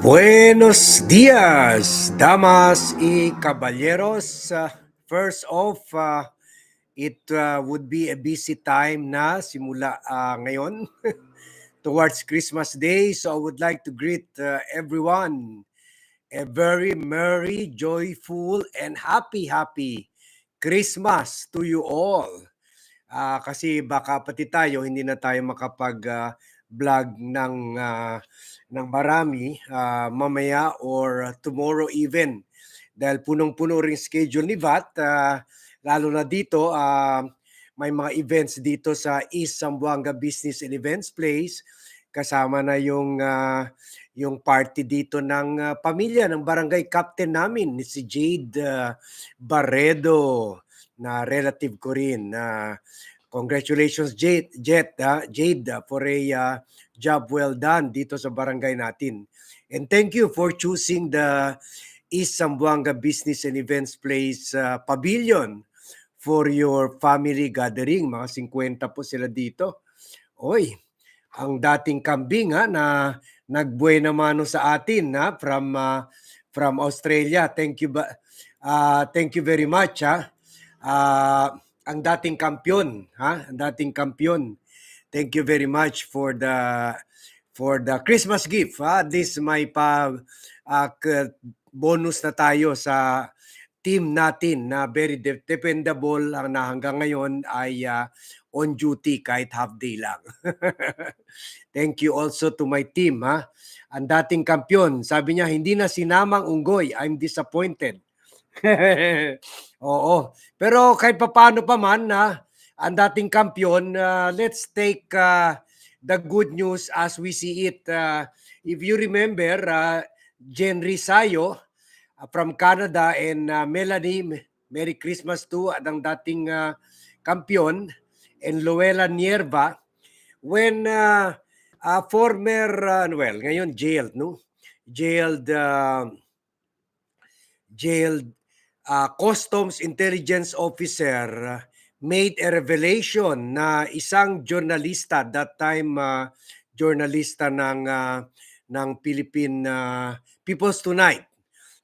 Buenos dias, damas y caballeros. Uh, first off, uh, it uh, would be a busy time na simula uh, ngayon towards Christmas Day. So I would like to greet uh, everyone a very merry, joyful, and happy, happy Christmas to you all. Uh, kasi baka pati tayo hindi na tayo makapag uh, vlog ng uh, ng marami uh, mamaya or tomorrow even. Dahil punong-puno ring schedule ni VAT uh, lalo na dito uh, may mga events dito sa East Zamboanga Business and Events Place. Kasama na yung uh, yung party dito ng uh, pamilya ng barangay captain namin ni si Jade uh, Barredo na relative ko rin na uh, congratulations Jade Jet uh, Jade uh, for a uh, job well done dito sa barangay natin. And thank you for choosing the East Zamboanga Business and Events Place uh, Pavilion for your family gathering. Mga 50 po sila dito. Oy, ang dating kambing ha na nagbuhay na mano sa atin ha from uh, from Australia. Thank you ba uh, thank you very much ha. Uh, ang dating kampiyon ha, ang dating kampiyon Thank you very much for the for the Christmas gift. Ha? This may pa uh, bonus na tayo sa team natin na very de- dependable ang na hanggang ngayon ay uh, on duty kahit half day lang. Thank you also to my team ha. Ang dating kampiyon, sabi niya hindi na sinamang unggoy. I'm disappointed. Oo. Pero kahit paano pa man na ang dating kampiyon, uh, let's take uh, the good news as we see it. Uh, if you remember, uh, Jen Risayo uh, from Canada and uh, Melanie, Merry Christmas to at ang dating uh, kampiyon and Luella Nierva when uh, uh, former, uh, well, ngayon jailed, no? Jailed, uh, jailed uh, Customs Intelligence Officer made a revelation na isang journalista that time uh, journalista ng uh, ng Philippine uh, People's Tonight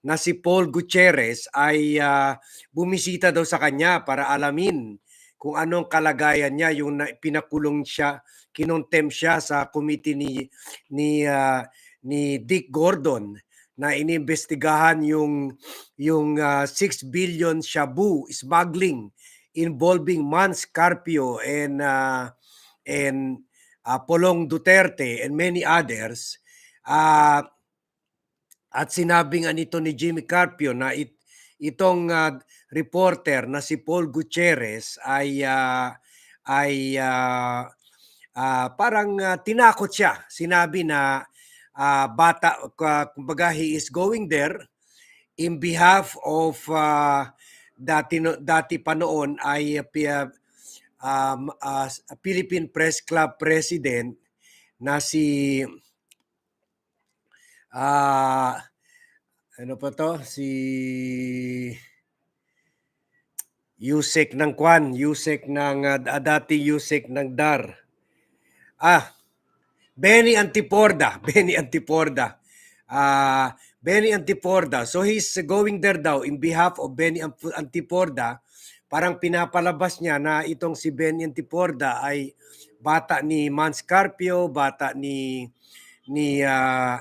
na si Paul Gutierrez ay uh, bumisita daw sa kanya para alamin kung anong kalagayan niya yung na, pinakulong siya kinontem siya sa committee ni ni uh, ni Dick Gordon na inimbestigahan yung yung uh, 6 billion shabu smuggling involving Mans Carpio and uh, and uh, Polong Duterte and many others uh, at sinabi nga nito ni Jimmy Carpio na it, itong uh, reporter na si Paul Gutierrez ay uh, ay uh, uh, parang uh, tinakot siya. Sinabi na uh, bata uh, kumbaga he is going there in behalf of uh, dati dati pa noon ay uh, um, uh, Philippine Press Club president na si uh, ano pa to si Yusek ng Kwan, Yusek ng uh, dati Yusek ng Dar. Ah, Benny Antiporda, Benny Antiporda. Uh, Benny Antiporda. So he's going there daw in behalf of Benny Antiporda. Parang pinapalabas niya na itong si Benny Antiporda ay bata ni Mans Carpio, bata ni ni uh,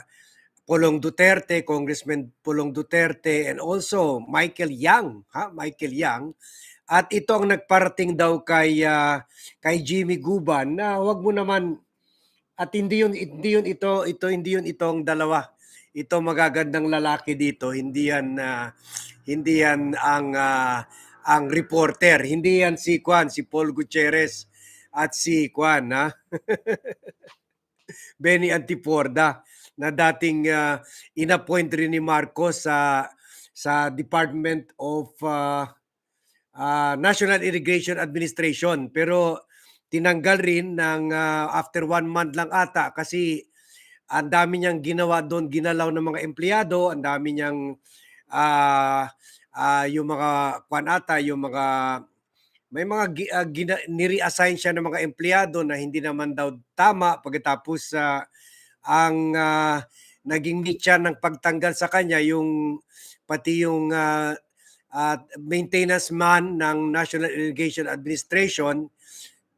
Pulong Duterte, Congressman Pulong Duterte and also Michael Yang, ha? Michael Yang. At ito ang nagparating daw kay uh, kay Jimmy Guban na wag mo naman at hindi yun hindi yun ito ito hindi yun itong dalawa. Ito magagandang lalaki dito, hindi yan uh, hindi yan ang uh, ang reporter, hindi yan si Juan, si Paul Gutierrez at si Juan ha. Benny Antiporda na dating uh, inappoint rin ni Marcos sa sa Department of uh, uh, National Irrigation Administration. Pero tinanggal rin ng uh, after one month lang ata kasi ang dami niyang ginawa doon, ginalaw ng mga empleyado, ang dami niyang uh, uh, yung mga kwan ata, yung mga may mga uh, gina, ni-reassign siya ng mga empleyado na hindi naman daw tama pagkatapos uh, ang uh, naging mitya ng pagtanggal sa kanya yung pati yung ah, ah, maintenance man ng National Irrigation Administration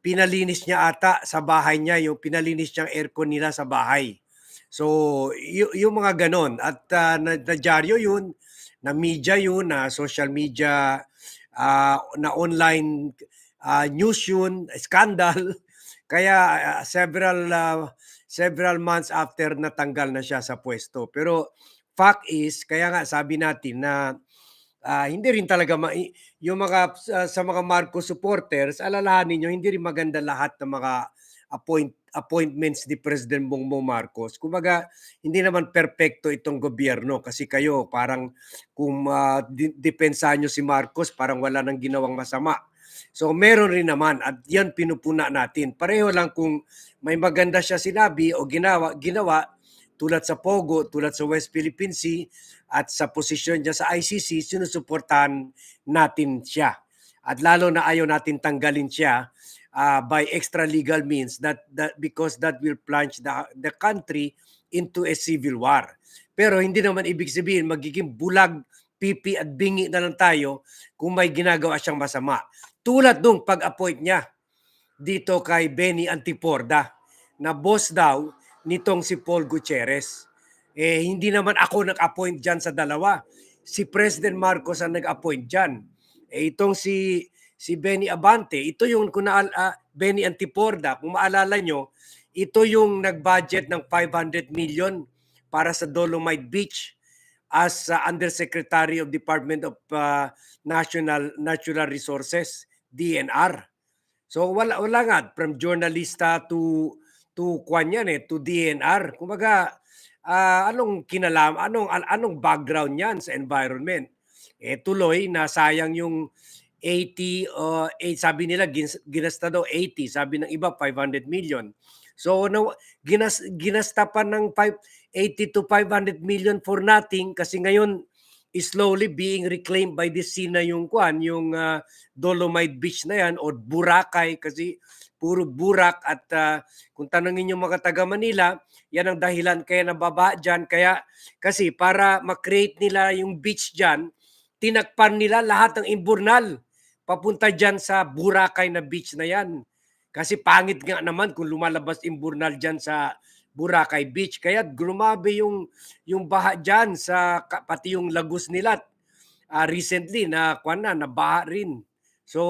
pinalinis niya ata sa bahay niya yung pinalinis niyang aircon nila sa bahay. So, yung mga ganon. At ah, na, na dyaryo yun, na media yun, na social media, ah, na online ah, news yun, scandal. Kaya ah, several ah, several months after natanggal na siya sa pwesto. Pero fact is, kaya nga sabi natin na ah, hindi rin talaga ma- yung mga sa, sa mga Marcos supporters, alalahanin nyo, hindi rin maganda lahat ng mga appoint appointments ni President Bongbong Marcos. Kumbaga, hindi naman perpekto itong gobyerno kasi kayo parang kung uh, depensahan nyo si Marcos, parang wala nang ginawang masama. So meron rin naman at yan pinupuna natin. Pareho lang kung may maganda siya sinabi o ginawa, ginawa tulad sa Pogo, tulad sa West Philippine Sea at sa posisyon niya sa ICC, sinusuportahan natin siya. At lalo na ayaw natin tanggalin siya uh, by extra legal means that, that because that will plunge the, the country into a civil war. Pero hindi naman ibig sabihin magiging bulag, pipi at bingi na lang tayo kung may ginagawa siyang masama. Tulad nung pag-appoint niya dito kay Benny Antiporda na boss daw nitong si Paul Gutierrez. Eh, hindi naman ako nag-appoint dyan sa dalawa. Si President Marcos ang nag-appoint dyan. Eh, itong si si Benny Abante, ito yung kung uh, Benny Antiporda, kung maalala nyo, ito yung nag-budget ng 500 million para sa Dolomite Beach as uh, Undersecretary of Department of uh, National Natural Resources, DNR. So wala wala nga from journalista to to kwan yan eh, to DNR. Kumbaga uh, anong kinalam anong anong background niyan sa environment? Eh tuloy na sayang yung 80 uh, eh, sabi nila ginasta daw 80, sabi ng iba 500 million. So no, ginas, ginasta pa ng 5, 80 to 500 million for nothing kasi ngayon slowly being reclaimed by the sea na yung kwan, yung uh, Dolomite Beach na yan o Boracay kasi puro burak at uh, kung tanongin yung mga taga Manila, yan ang dahilan kaya nababa dyan. Kaya kasi para makreate nila yung beach dyan, tinakpan nila lahat ng imburnal papunta dyan sa Boracay na beach na yan. Kasi pangit nga naman kung lumalabas imburnal dyan sa Boracay Beach. Kaya grumabe yung, yung baha dyan sa pati yung lagos nila uh, recently na kwan na, nabaha rin. So,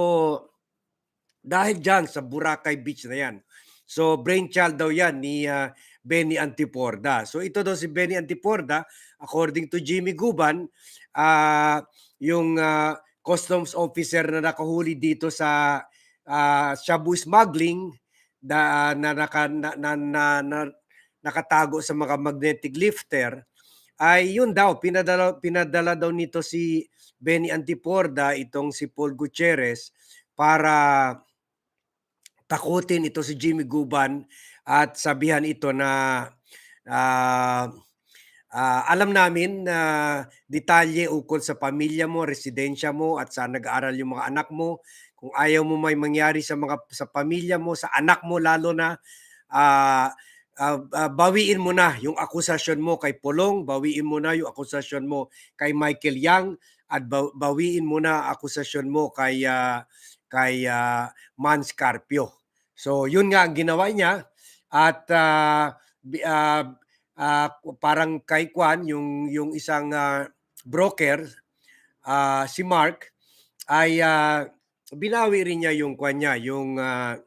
dahil dyan sa Boracay Beach na yan. So, brainchild daw yan ni uh, Benny Antiporda. So, ito daw si Benny Antiporda, according to Jimmy Guban, uh, yung uh, customs officer na nakahuli dito sa uh, shabu smuggling na, na, na, na, na, na nakatago sa mga magnetic lifter ay yun daw pinadala pinadala daw nito si Benny Antiporda itong si Paul Gutierrez para takutin ito si Jimmy Guban at sabihan ito na uh, Uh, alam namin na uh, detalye ukol sa pamilya mo, residensya mo at saan nag-aaral yung mga anak mo. Kung ayaw mo may mangyari sa mga sa pamilya mo, sa anak mo lalo na uh, uh, uh, bawiin mo na yung akusasyon mo kay Polong, bawiin mo na yung akusasyon mo kay Michael Yang at bawiin mo na akusasyon mo kay uh, kay uh, Man Scarpio. So yun nga ang ginawa niya at uh, uh, uh, parang kay Kwan, yung, yung isang uh, broker, uh, si Mark, ay uh, binawi rin niya yung Kwan niya, yung uh,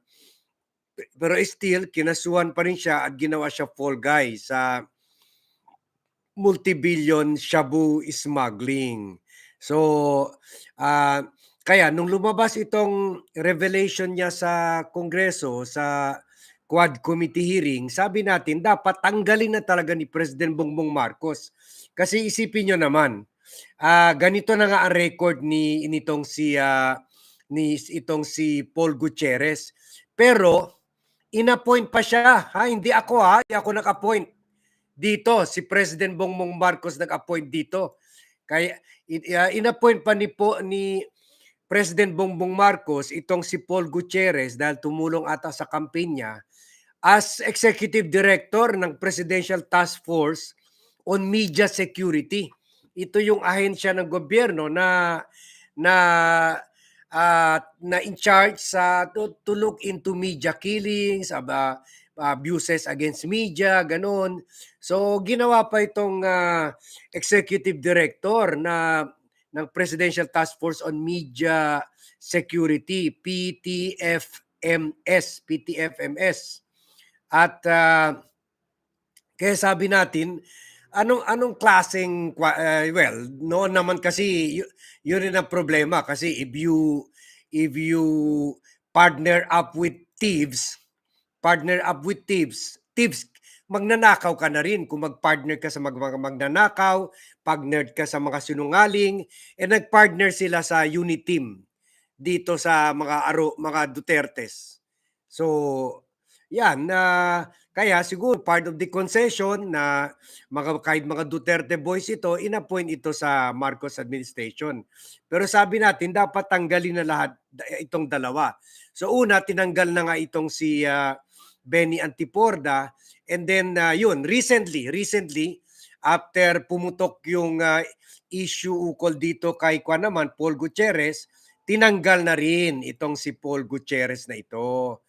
pero still, kinasuhan pa rin siya at ginawa siya fall guy sa multibillion shabu smuggling. So, uh, kaya nung lumabas itong revelation niya sa Kongreso, sa Quad Committee hearing, sabi natin dapat tanggalin na talaga ni President Bongbong Marcos. Kasi isipin nyo naman, uh, ganito na nga ang record ni nitong si uh, ni itong si Paul Gutierrez. Pero inappoint pa siya, ha? Hindi ako ha, hindi ako nag-appoint. Dito si President Bongbong Marcos nag-appoint dito. Kaya uh, inappoint pa ni po ni President Bongbong Marcos itong si Paul Gutierrez dahil tumulong ata sa campaign niya as executive director ng Presidential Task Force on media security. Ito yung ahensya ng gobyerno na na ah, na in charge sa to, to look into media killings, aba, abuses against media, ganun. So ginawa pa itong ah, executive director na ng Presidential Task Force on Media Security, PTFMS, PTFMS. At ah, kaya sabi natin, anong anong klaseng uh, well, noon naman kasi y- yun rin ang problema kasi if you if you partner up with thieves, partner up with thieves, thieves magnanakaw ka na rin kung mag-partner ka sa mag, mga magnanakaw, partner ka sa mga sinungaling, eh nag-partner sila sa unit team dito sa mga aro, mga Dutertes. So, yan na kaya siguro part of the concession na mga kahit mga Duterte boys ito, inappoint ito sa Marcos administration. Pero sabi natin dapat tanggalin na lahat itong dalawa. So una tinanggal na nga itong si ah, Benny Antiporda and then ah, yun recently recently after pumutok yung ah, issue ukol dito kay kwa naman Paul Gutierrez tinanggal na rin itong si Paul Gutierrez na ito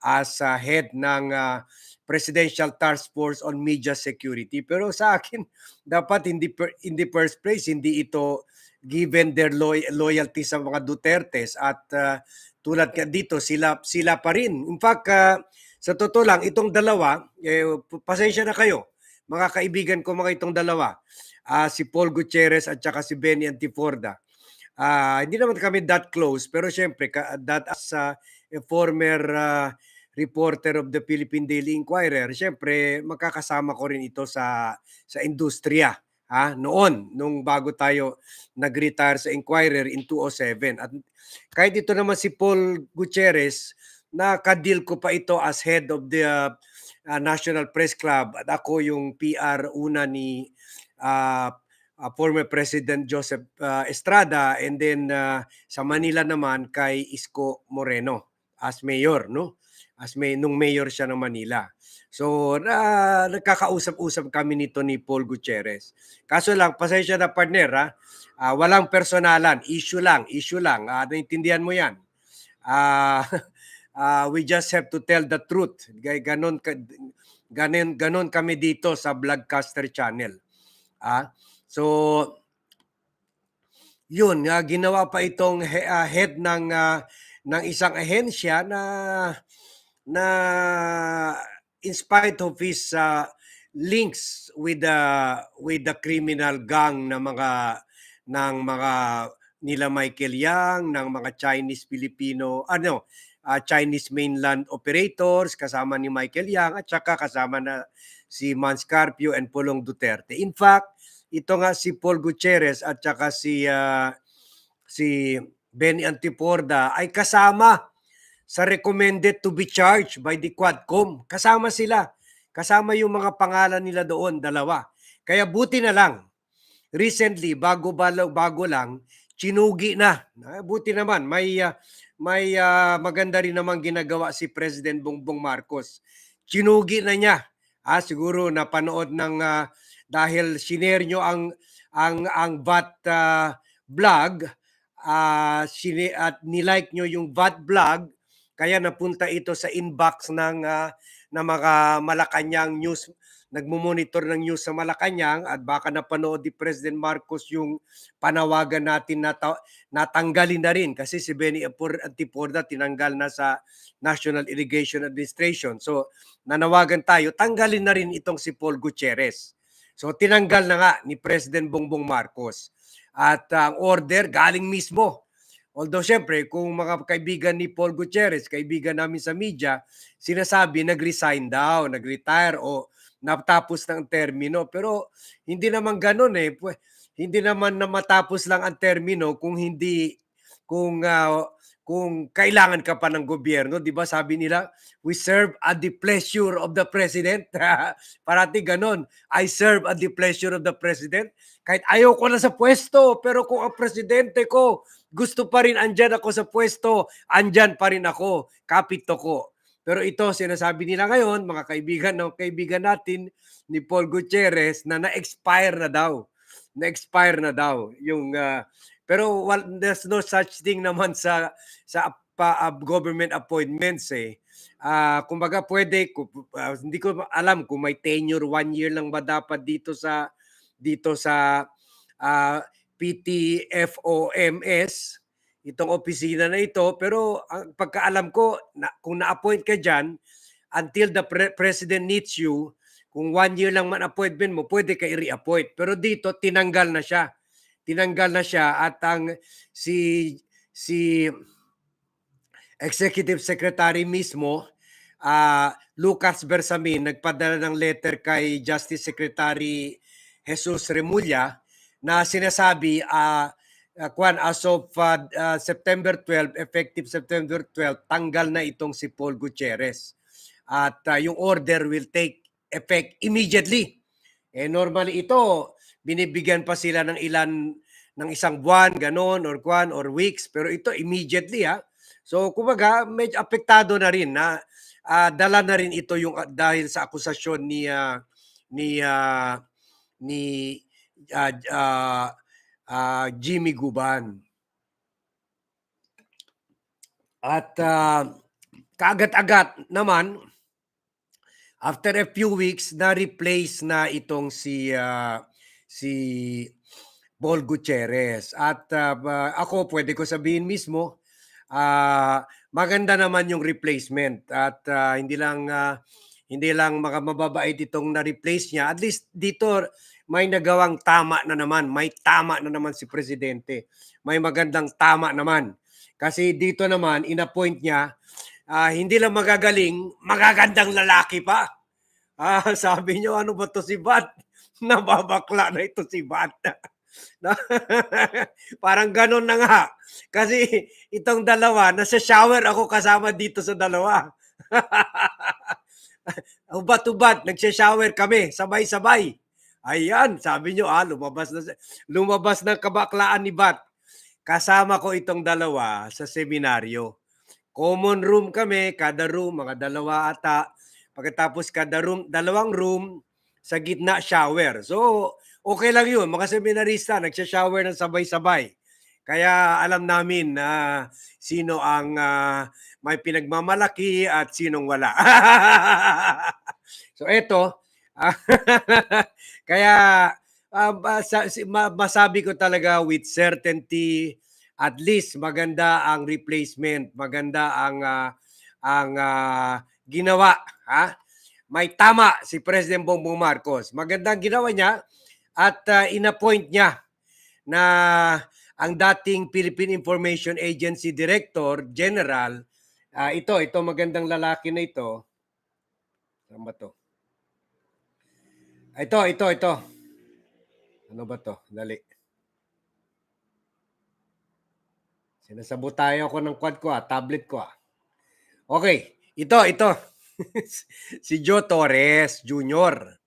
as ah, head ng ah, Presidential Task Force on Media Security. Pero sa akin, dapat in the, per- in the first place, hindi ito given their loy- loyalty sa mga Dutertes at ah, tulad ka dito, sila, sila pa rin. In fact, ah, sa totoo lang, itong dalawa, eh, pasensya na kayo, mga kaibigan ko mga itong dalawa, ah, si Paul Gutierrez at saka si Benny Antiforda. Ah, hindi naman kami that close, pero syempre, ka, that as ah, a former ah, reporter of the Philippine Daily Inquirer, syempre makakasama ko rin ito sa sa industriya ha? Noon nung bago tayo nag-retire sa Inquirer in 2007 at kahit ito naman si Paul Gutierrez nakadil ko pa ito as head of the uh, National Press Club. At ako yung PR una ni uh, uh, former President Joseph uh, Estrada. And then uh, sa Manila naman kay Isko Moreno as mayor no as may nung mayor siya ng Manila. So, na, nagkakausap-usap kami nito ni Paul Gutierrez. Kaso lang, pasensya na partner ha, Ah, walang personalan, issue lang, issue lang. Ah, naintindihan mo yan. Ah, ah, we just have to tell the truth. Ganon, ganon, ganon kami dito sa Vlogcaster Channel. Ah, so, yun, ah, ginawa pa itong he- ah, head ng, ah, ng isang ahensya na na in spite of his uh, links with the with the criminal gang na mga ng mga nila Michael Yang ng mga Chinese Filipino ano uh, Chinese mainland operators kasama ni Michael Yang at saka kasama na si Mans Carpio and Pulong Duterte. In fact, ito nga si Paul Gutierrez at saka si uh, si Benny Antiporda ay kasama sa recommended to be charged by the Quadcom. Kasama sila. Kasama yung mga pangalan nila doon, dalawa. Kaya buti na lang, recently, bago, bago, lang, chinugi na. Ah, Buti naman, may, ah, may ah, maganda rin naman ginagawa si President Bongbong Marcos. Chinugi na niya. Ah, siguro napanood ng ah, dahil sinare nyo ang ang ang VAT ah, vlog ah sini at nilike nyo yung VAT vlog kaya napunta ito sa inbox ng ah, ng mga Malacanang news nagmo-monitor ng news sa Malacanang at baka napanood ni President Marcos yung panawagan natin na ta- natanggalin na rin kasi si Benny Antiporda tinanggal na sa National Irrigation Administration. So nanawagan tayo, tanggalin na rin itong si Paul Gutierrez. So tinanggal na nga ni President Bongbong Marcos. At ang order galing mismo Although syempre, kung mga kaibigan ni Paul Gutierrez, kaibigan namin sa media, sinasabi nag-resign daw, nag-retire o natapos ng termino. Pero hindi naman ganun eh. Hindi naman na matapos lang ang termino kung hindi kung ah, kung kailangan ka pa ng gobyerno, 'di ba? Sabi nila, we serve at the pleasure of the president. Parati ganon. I serve at the pleasure of the president. Kahit ayaw ko na sa pwesto, pero kung ang presidente ko gusto pa rin andyan ako sa pwesto, andyan pa rin ako, kapito ko. Pero ito, sinasabi nila ngayon, mga kaibigan, no, kaibigan natin ni Paul Gutierrez na na-expire na daw. Na-expire na daw yung uh, pero well, there's no such thing naman sa sa uh, government appointments eh. Uh, kumbaga pwede uh, hindi ko alam kung may tenure one year lang ba dapat dito sa dito sa uh, PTFOMS itong opisina na ito pero ang pagkaalam ko na, kung na-appoint ka diyan until the pre- president needs you kung one year lang man appointment mo pwede ka i-reappoint. Pero dito tinanggal na siya. Tinanggal na siya at ang si si executive secretary mismo uh, Lucas Bersamin nagpadala ng letter kay Justice Secretary Jesus Remulla na sinasabi uh, kwan as of uh, uh, September 12 effective September 12 tanggal na itong si Paul Gutierrez. At uh, yung order will take effect immediately. Eh normally ito binibigyan pa sila ng ilan ng isang buwan ganon or kwan or weeks pero ito immediately ha. So kumbaga medyo apektado na rin na uh, dala na rin ito yung uh, dahil sa akusasyon ni uh, ni uh, ni uh, uh, uh, Jimmy Guban. At uh, kaagad-agad naman, after a few weeks, na-replace na itong si uh, si Paul Gutierrez. At uh, ako, pwede ko sabihin mismo, uh, maganda naman yung replacement. At uh, hindi lang uh, hindi lang mga itong na-replace niya. At least dito may nagawang tama na naman. May tama na naman si Presidente. May magandang tama naman. Kasi dito naman, inappoint niya, uh, hindi lang magagaling, magagandang lalaki pa. Ah, sabi niyo, ano ba to si Bat? Nababakla na ito si Bat. Parang ganun na nga. Kasi itong dalawa, nasa shower ako kasama dito sa dalawa. Ubat-ubat, nagsha-shower kami, sabay-sabay. Ayan, sabi nyo, ah, lumabas na, lumabas na kabaklaan ni Bat. Kasama ko itong dalawa sa seminaryo. Common room kami, kada room, mga dalawa ata. Pagkatapos kada room, dalawang room, sa gitna shower. So, okay lang yun. Mga seminarista, nagsha-shower ng sabay-sabay. Kaya alam namin na sino ang uh, may pinagmamalaki at sinong wala. so, eto, Kaya uh, masabi ko talaga with certainty at least maganda ang replacement, maganda ang uh, ang uh, ginawa, ha? May tama si President Bongbong Marcos. Magandang ginawa niya at uh, inappoint niya na ang dating Philippine Information Agency Director General, uh, ito, ito magandang lalaki na ito. Saan ba to? Ito, ito, ito. Ano ba to? Dali. Sinasabot tayo ako ng quad ko ah, tablet ko ah. Okay, ito, ito. si Joe Torres Jr.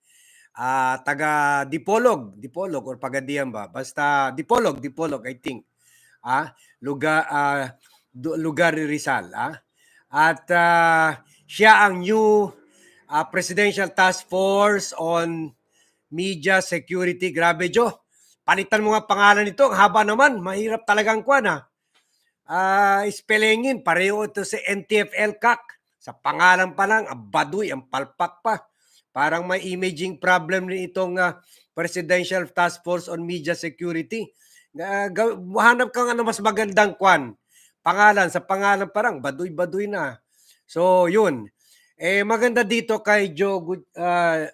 Ah, uh, taga Dipolog, Dipolog or Pagadian ba? Basta Dipolog, Dipolog I think. Ah, lugar uh, lugar Rizal, ah. At uh, siya ang new uh, Presidential Task Force on media security. Grabe, Jo. Palitan mo nga pangalan nito. Ang haba naman. Mahirap talagang kwan, ha. Uh, spellingin, pareho ito sa NTFL CAC. Sa pangalan pa lang, ang baduy, ang palpak pa. Parang may imaging problem rin itong uh, Presidential Task Force on Media Security. Uh, hanap ka nga na mas magandang kwan. Pangalan, sa pangalan parang baduy-baduy na. So, yun. Eh, maganda dito kay Joe uh,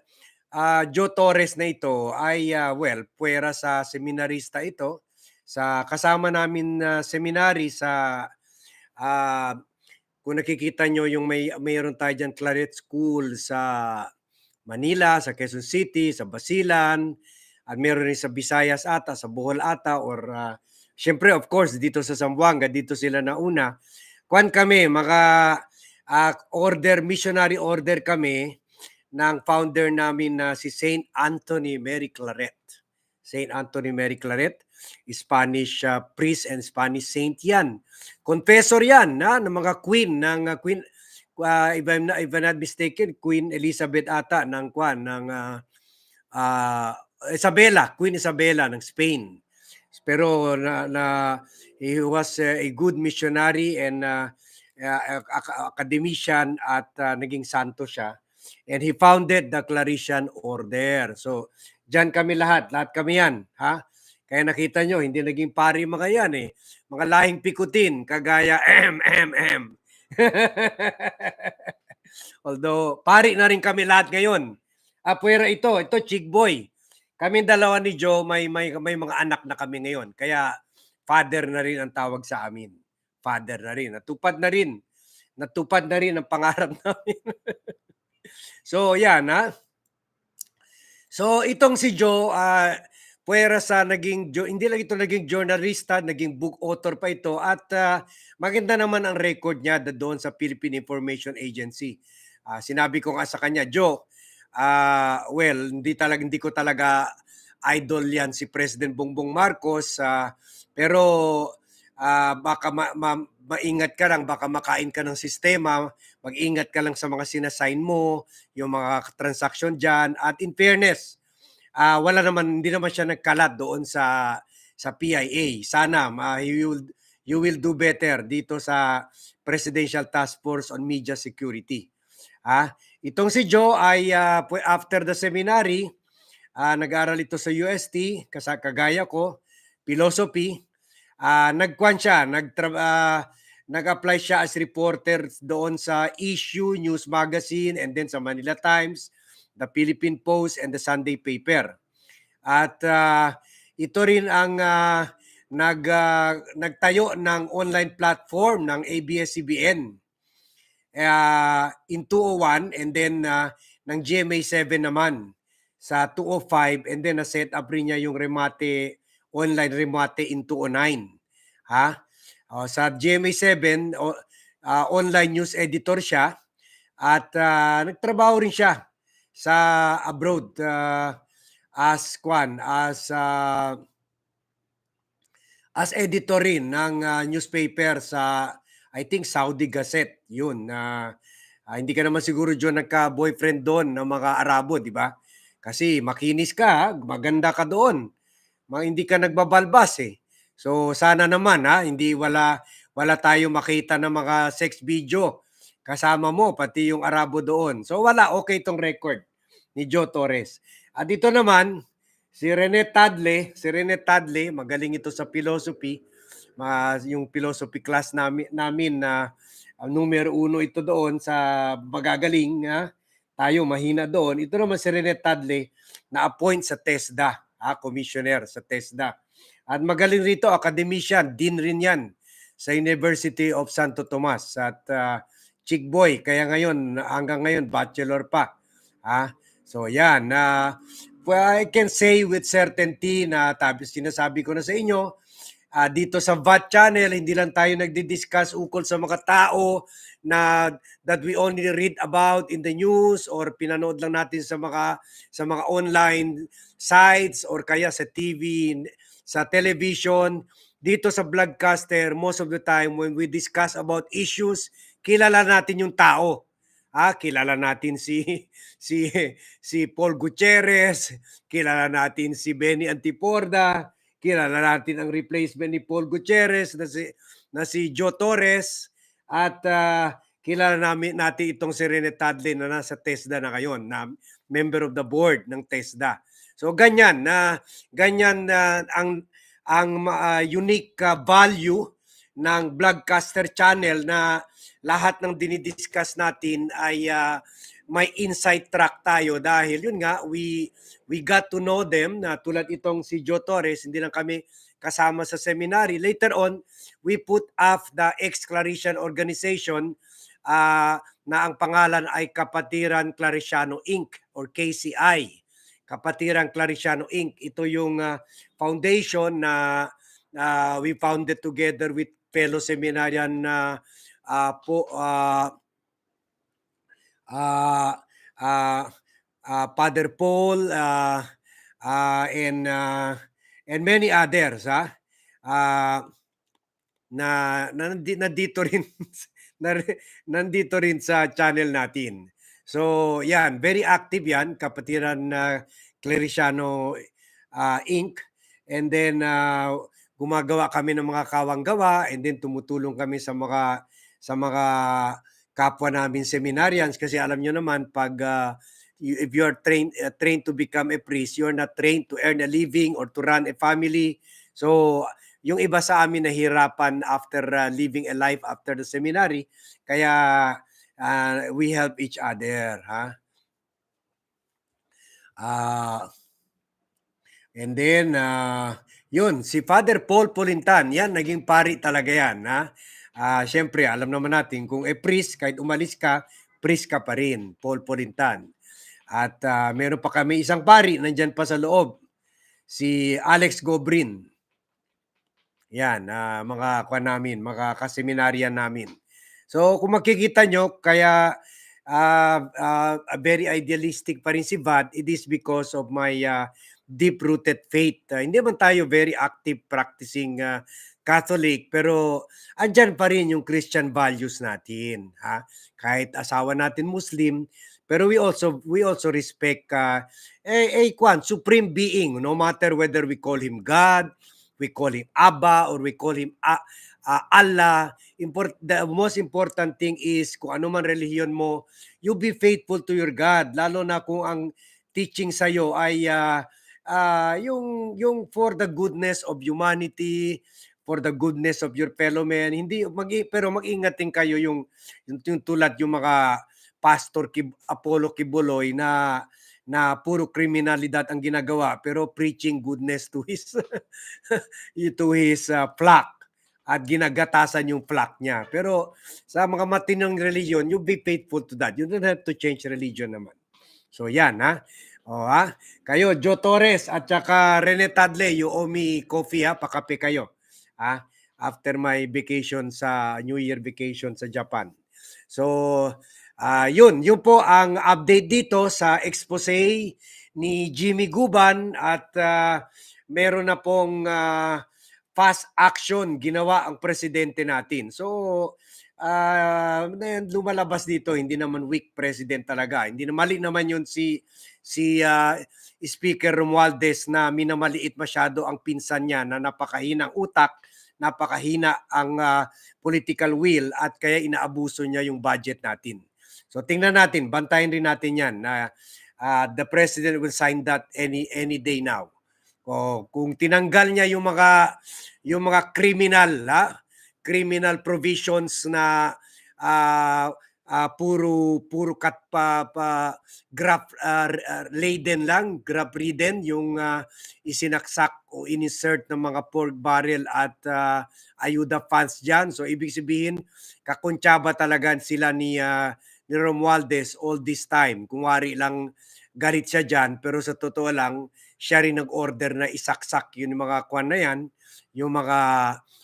uh, Joe Torres na ito ay uh, well, puwera sa seminarista ito sa kasama namin na uh, seminary sa uh, kung nakikita nyo yung may mayroon tayo diyan Claret School sa Manila, sa Quezon City, sa Basilan, at meron rin sa Visayas ata, sa Bohol ata, or uh, syempre of course dito sa Zamboanga, dito sila nauna. Kwan kami, mga uh, order, missionary order kami ng founder namin na si Saint Anthony Mary Claret. Saint Anthony Mary Claret, Spanish uh, priest and Spanish saint yan. Confessor yan na ng mga queen ng uh, queen ah, if I'm not if I'm not mistaken, Queen Elizabeth ata ng kwan ng ah, ah, Isabela, Queen Isabela ng Spain. Pero na, na he was uh, a good missionary and uh, uh, ac- academician at uh, naging santo siya. And he founded the Claretian Order. So, dyan kami lahat. Lahat kami yan. Ha? Kaya nakita nyo, hindi naging pari mga yan eh. Mga lahing pikutin, kagaya M, M, M. Although, pari na rin kami lahat ngayon. Apuera ito, ito Chick Boy. Kami dalawa ni Joe, may, may, may mga anak na kami ngayon. Kaya, father na rin ang tawag sa amin. Father na rin. Natupad na rin. Natupad na rin ang pangarap namin. so, yan ha. So, itong si Joe, ah, puwera sa naging, hindi lang ito naging journalista, naging book author pa ito. At ah, maganda naman ang record niya doon sa Philippine Information Agency. Ah, sinabi ko nga sa kanya, Joe, ah, well, hindi talaga hindi ko talaga idol 'yan si President Bongbong Marcos, ah, pero ah, baka ma- ma- maingat ka lang, baka makain ka ng sistema, mag-ingat ka lang sa mga sinasign mo, yung mga transaction diyan at in fairness, ah, wala naman hindi naman siya nagkalat doon sa sa PIA. Sana ma you will you will do better dito sa Presidential Task Force on Media Security. Ah, itong si Joe ay pu- after the seminary, ah, nag-aral ito sa UST, kasa kagaya ko, philosophy. Ah, nagkwan siya, nagtra- ah, nag-apply siya as reporter doon sa Issue News Magazine and then sa Manila Times, the Philippine Post and the Sunday Paper. At ah, ito rin ang ah, nag ah, nagtayo ng online platform ng ABS-CBN uh, in 201 and then uh, ng GMA 7 naman sa 205 and then na-set up rin niya yung remate online remate in 209 ha O, sa GMA 7 o, uh, online news editor siya at uh, nagtrabaho rin siya sa abroad uh, as kwan as uh, as editor rin ng uh, newspaper sa I think Saudi Gazette yun na ah, hindi ka naman siguro John nagka-boyfriend doon ng mga Arabo, di ba? Kasi makinis ka, maganda ka doon. Ma, hindi ka nagbabalbas eh. So sana naman ha, hindi wala wala tayo makita ng mga sex video kasama mo pati yung Arabo doon. So wala okay tong record ni Joe Torres. At dito naman si Rene Tadle, si Rene Tadle, magaling ito sa philosophy yung philosophy class namin namin na uh, numero uno ito doon sa magagaling ha? tayo mahina doon. Ito naman si Rene Tadle na appoint sa TESDA, ha? commissioner sa TESDA. At magaling rito, academician, dean rin yan sa University of Santo Tomas at uh, Chick Boy. Kaya ngayon, hanggang ngayon, bachelor pa. Ha? So yan, na well, I can say with certainty na tapos sinasabi ko na sa inyo, Ah, dito sa VAT channel, hindi lang tayo nagdi-discuss ukol sa mga tao na that we only read about in the news or pinanood lang natin sa mga sa mga online sites or kaya sa TV, sa television. Dito sa Vlogcaster, most of the time when we discuss about issues, kilala natin yung tao. Ah, kilala natin si si si Paul Gutierrez, kilala natin si Benny Antiporda, kilala natin ang replacement ni Paul Gutierrez na si, na si Joe Torres at uh, kilala namin natin itong si Rene Tadley na nasa TESDA na ngayon na member of the board ng TESDA. So ganyan na ganyan na ang ang uh, unique uh, value ng Vlogcaster channel na lahat ng dinidiscuss natin ay uh, may inside track tayo dahil yun nga we we got to know them na tulad itong si Joe Torres hindi lang kami kasama sa seminary later on we put up the ex-Claretian organization uh, na ang pangalan ay Kapatiran Claretiano Inc. or KCI Kapatiran Claretiano Inc. ito yung uh, foundation na uh, we founded together with fellow seminarian na uh, po uh, uh, uh, uh, Father Paul uh, uh, and uh, and many others ha uh, na, na nandito rin nar- nandito rin sa channel natin. So, yan, very active yan, kapatiran na Clariciano uh, Inc. And then, uh, gumagawa kami ng mga kawang gawa and then tumutulong kami sa mga sa mga kapwa namin seminarians. Kasi alam nyo naman pag uh, you- if you're trained uh, trained to become a priest you're not trained to earn a living or to run a family. So yung iba sa amin nahirapan after uh, living a life after the seminary. Kaya uh, we help each other ha? Ah and then uh, yun si Father Paul Polintan. Yan naging pari talaga yan ha Ah, syempre alam naman natin kung a priest kahit umalis ka priest ka pa rin Paul Polintan at ah, meron pa kami isang pari nandyan pa sa loob si Alex Gobrin. Yan ah, mga kwa namin mga kaseminaryan namin. So kung makikita nyo kaya ah, ah, very idealistic pa rin si Vad it is because of my ah, deep-rooted faith. Ah, hindi man tayo very active practicing ah, Catholic pero andyan pa rin yung Christian values natin ha? Kahit asawa natin Muslim pero we also we also respect uh, a, a kwan supreme being. No matter whether we call him God we call him Abba or we call him A- uh, Allah import the most important thing is kung ano man relihiyon mo you be faithful to your God. Lalo na kung ang teaching sa iyo ay uh, uh, yung yung for the goodness of humanity for the goodness of your fellow men. Hindi mag pero mag-ingat din kayo yung, yung, yung tulad yung mga pastor Kib, Apollo Kibuloy na na puro kriminalidad ang ginagawa pero preaching goodness to his to his uh, flock at ginagatasan yung flock niya. Pero sa mga matinong religion, you be faithful to that. You don't have to change religion naman. So yan ha. O ha. Kayo, Joe Torres at saka Rene Tadle, you owe me coffee ha. Pakape kayo ah, after my vacation sa New Year vacation sa Japan. So, ah, yun, yun po ang update dito sa expose ni Jimmy Guban at ah, meron na pong ah, fast action ginawa ang presidente natin. So, ah, lumalabas dito, hindi naman weak president talaga. Hindi na mali naman yun si si ah, Speaker Romualdez na minamaliit masyado ang pinsan niya na napakahinang utak, napakahina ang ah, political will at kaya inaabuso niya yung budget natin. So tingnan natin, bantayan rin natin yan na ah, the president will sign that any any day now. O kung tinanggal niya yung mga yung mga criminal ha, criminal provisions na ah, ah, puro puro kat pa, pa graph ah, laden lang, graph ridden yung ah, isinaksak o insert ng mga pork barrel at ah, ayuda funds diyan. So ibig sabihin kakuntsaba talaga sila ni ah, ni Romualdez all this time. Kung wari lang galit siya diyan pero sa totoo lang siya rin nag-order na isaksak yun yung mga kwan na yan, yung mga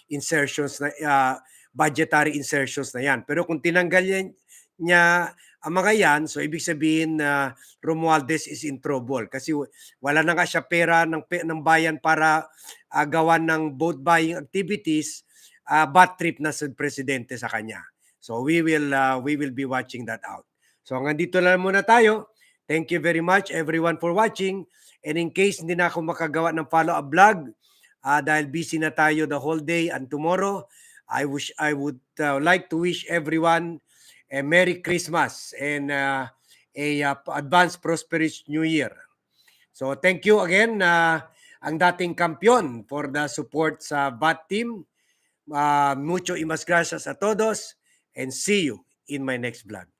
insertions na ah, budgetary insertions na yan. Pero kung tinanggal niya ang mga yan, so ibig sabihin na Romualdez is in trouble kasi wala na nga siya pera ng, ng bayan para uh, gawan ng boat buying activities, uh, bad trip na sa presidente sa kanya. So we will uh, we will be watching that out. So hanggang dito lang muna tayo. Thank you very much everyone for watching. And in case hindi na ako makagawa ng follow-up vlog, uh, dahil busy na tayo the whole day and tomorrow, I wish I would uh, like to wish everyone a Merry Christmas and uh, a uh, advanced prosperous New Year. So thank you again uh, ang dating kampiyon for the support sa BAT team. Uh, mucho y mas gracias a todos and see you in my next vlog.